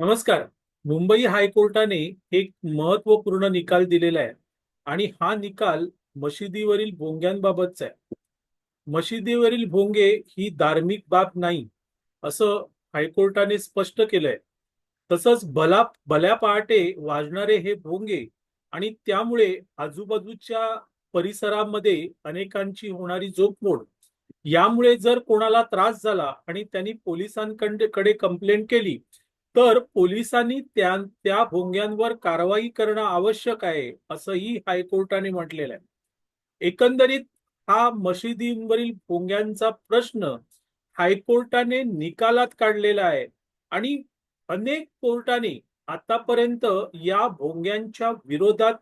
नमस्कार. मुंबई हायकोर्टाने एक महत्त्वपूर्ण निकाल दिलेला आहे आणि हा निकाल मशिदीवरील भोंग्यांबाबतचा आहे. मशिदीवरील भोंगे ही धार्मिक बाब नाही असं हायकोर्टाने स्पष्ट केलंय. तसंच भला भल्या पहाटे वाजणारे हे भोंगे आणि त्यामुळे आजूबाजूच्या परिसरामध्ये अनेकांची होणारी जोखमोड यामुळे जर कोणाला त्रास झाला आणि त्यांनी पोलिसांकडे कंप्लेंट केली तर पोलिसांनी त्या त्या भोंग्यांवर कारवाई करणं आवश्यक आहे असंही हायकोर्टाने म्हटलेलं आहे. एकंदरीत हा मशिदींवरील भोंग्यांचा प्रश्न हायकोर्टाने निकालात काढलेला आहे आणि अनेक कोर्टाने आतापर्यंत या भोंग्यांच्या विरोधात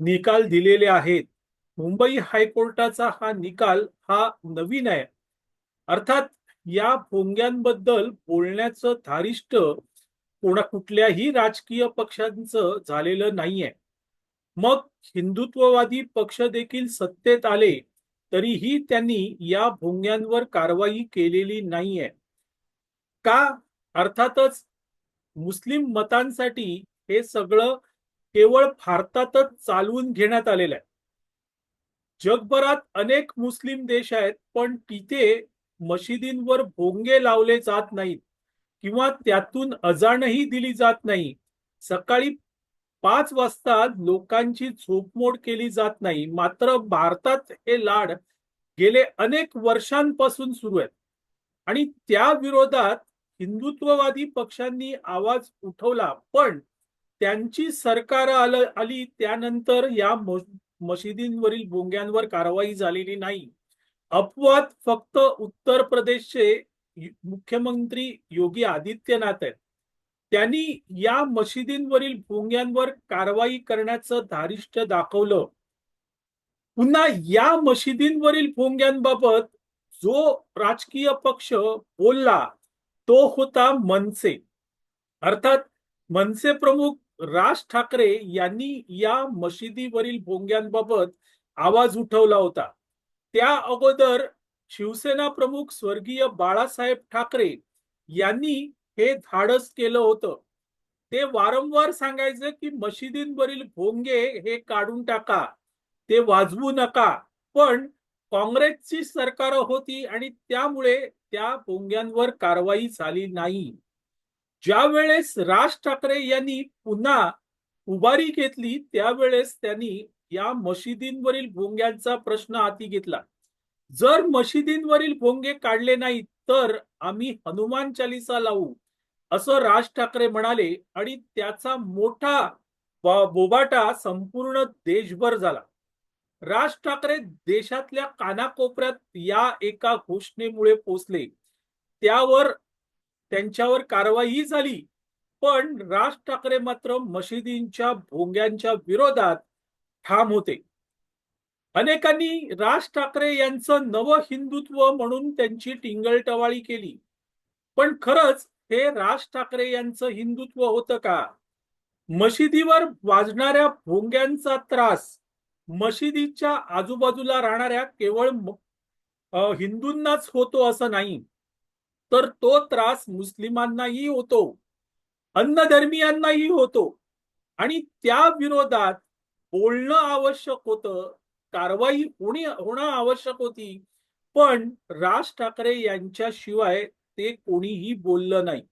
निकाल दिलेले आहेत. मुंबई हायकोर्टाचा हा निकाल हा नवीन आहे. अर्थात या भोंग्यांबद्दल बोलण्याचं धारिष्ट कोणा कुठल्याही राजकीय पक्षांचं झालेलं नाहीये. मग हिंदुत्ववादी पक्ष देखील सत्तेत आले तरीही त्यांनी या भोंग्यांवर कारवाई केलेली नाहीये. का? अर्थातच मुस्लिम मतांसाठी हे सगळं केवळ भारतातच चालवून घेण्यात आलेलं आहे. जगभरात अनेक मुस्लिम देश आहेत पण तिथे मशिदींवर भोंगे लावले जात नाहीत किंवा त्यातून अजाणही दिली जात नाही. सकाळी पाच वाजता लोकांची झोपमोड केली जात नाही. मात्र भारतात हे लाड गेले अनेक वर्षांपासून सुरू आहेत. आणि त्या विरोधात हिंदुत्ववादी पक्षांनी आवाज उठवला पण त्यांची सरकार आलं आली त्यानंतर या मशिदींवरील भोंग्यांवर कारवाई झालेली नाही. अपवाद फक्त उत्तर प्रदेशचे मुख्यमंत्री योगी आदित्यनाथ आहेत. त्यांनी या मशिदींवरील भोंग्यांवर कारवाई करण्याचं धारिष्ट दाखवलं. पुन्हा या मशिदींवरील भोंग्यांबाबत जो राजकीय पक्ष बोलला तो होता मनसे. अर्थात मनसे प्रमुख राज ठाकरे यांनी या मशिदीवरील भोंग्यांबाबत आवाज उठवला होता. त्या अगोदर शिवसेना प्रमुख स्वर्गीय बाळासाहेब ठाकरे यांनी हे धाडस केलं होतं. ते वारंवार सांगायचे की मशिदींवरील भोंगे हे काढून टाका ते वाजवू नका. पण काँग्रेसची सरकार होती आणि त्यामुळे त्या भोंग्यांवर कारवाई झाली नाही. ज्या वेळेस राज ठाकरे यांनी पुन्हा उभारी घेतली त्यावेळेस त्यांनी या मशिदींवरील भोंग्यांचा प्रश्न हाती घेतला. जर मशिदींवरील भोंगे काढले नाहीत तर आम्ही हनुमान चालिसा लावू असं राज ठाकरे म्हणाले आणि त्याचा मोठा बोबाटा संपूर्ण देशभर झाला. राज ठाकरे देशातल्या कानाकोपऱ्यात या एका घोषणेमुळे पोचले. त्यावर त्यांच्यावर कारवाई झाली पण राज ठाकरे मात्र मशिदींच्या भोंग्यांच्या विरोधात ठाम होते. अनेकांनी राज ठाकरे यांचं नव हिंदुत्व म्हणून त्यांची टिंगलटवाळी केली. पण खरंच हे राज ठाकरे यांचं हिंदुत्व होतं का? मशिदीवर वाजणाऱ्या भोंग्यांचा त्रास मशिदीच्या आजूबाजूला राहणाऱ्या केवळ हिंदूंनाच होतो असं नाही तर तो त्रास मुस्लिमांनाही होतो अन्नधर्मियांनाही होतो. आणि त्या विरोधात बोलणं आवश्यक होतं कारवाई होणे होणं आवश्यक होती. पण राज ठाकरे यांच्याशिवाय ते कोणीही बोललं नाही.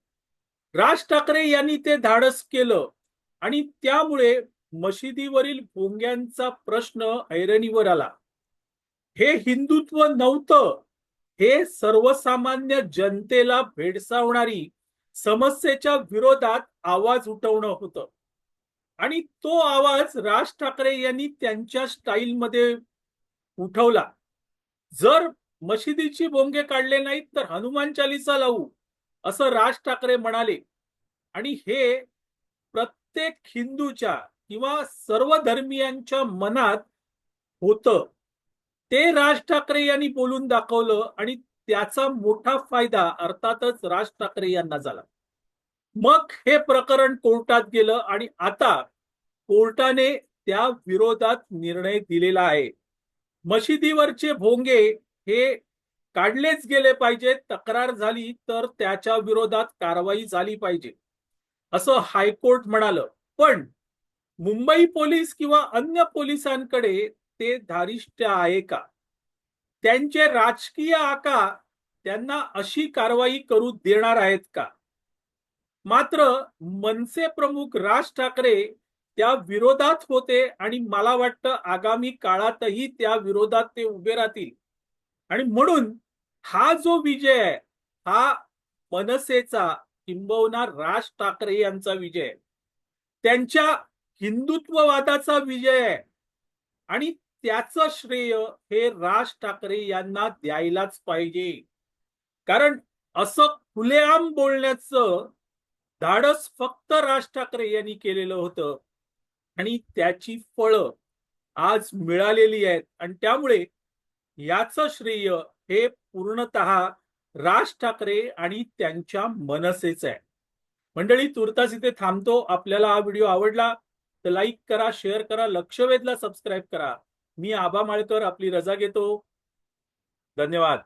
राज ठाकरे यांनी ते धाडस केलं आणि त्यामुळे मशिदीवरील भोंग्यांचा प्रश्न ऐरणीवर आला. हे हिंदुत्व नव्हतं. हे सर्वसामान्य जनतेला भेडसावणारी समस्येच्या विरोधात आवाज उठवणं होतं. आणि तो आवाज राज ठाकरे यांनी त्यांच्या स्टाईलमध्ये उठवला. जर मशिदीची बोंगे काढले नाहीत तर हनुमान चालीसा लावू असं राज ठाकरे म्हणाले. आणि हे प्रत्येक हिंदूच्या किंवा सर्व धर्मियांच्या मनात होतं. ते राज ठाकरे यांनी बोलून दाखवलं आणि त्याचा मोठा फायदा अर्थातच राज ठाकरे यांना झाला. मग हे प्रकरण कोर्टात गेलं आणि आता कोर्टाने त्या विरोधात निर्णय दिलेला आहे. मशिदीवरचे भोंगे हे काढलेच गेले पाहिजे तक्रार झाली तर त्याच्या विरोधात कारवाई झाली पाहिजे. असं हायकोर्ट म्हणालं. पण मुंबई पोलीस किंवा अन्य पोलिसांकडे ते धारिष्ट्य आहे का? त्यांचे राजकीय आका त्यांना अशी कारवाई करू देणार आहेत का? मात्र मनसे प्रमुख राज ठाकरे त्या विरोधात होते आणि मला वाटतं आगामी काळातही त्या विरोधात ते उभे राहतील. आणि म्हणून हा जो विजय आहे हा मनसेचा किंबहुना राज ठाकरे यांचा विजय आहे. त्यांच्या हिंदुत्ववादाचा विजय आहे. आणि त्याचं श्रेय हे राज ठाकरे यांना द्यायलाच पाहिजे. कारण असं खुलेआम बोलण्याचं धाडस फक्त राज ठाकरे यांनी केलेलं होतं. आणि त्याची फळं आज मिळालेली आहेत. आणि त्यामुळे याचं श्रेय हे पूर्णतः राज ठाकरे आणि त्यांच्या मनसेच आहे. मंडळी तुर्तास इथे थांबतो. आपल्याला हा व्हिडिओ आवडला तर लाईक करा शेअर करा लक्षवेधला सबस्क्राईब करा. मी आबा माळकर आपली रजा घेतो. धन्यवाद.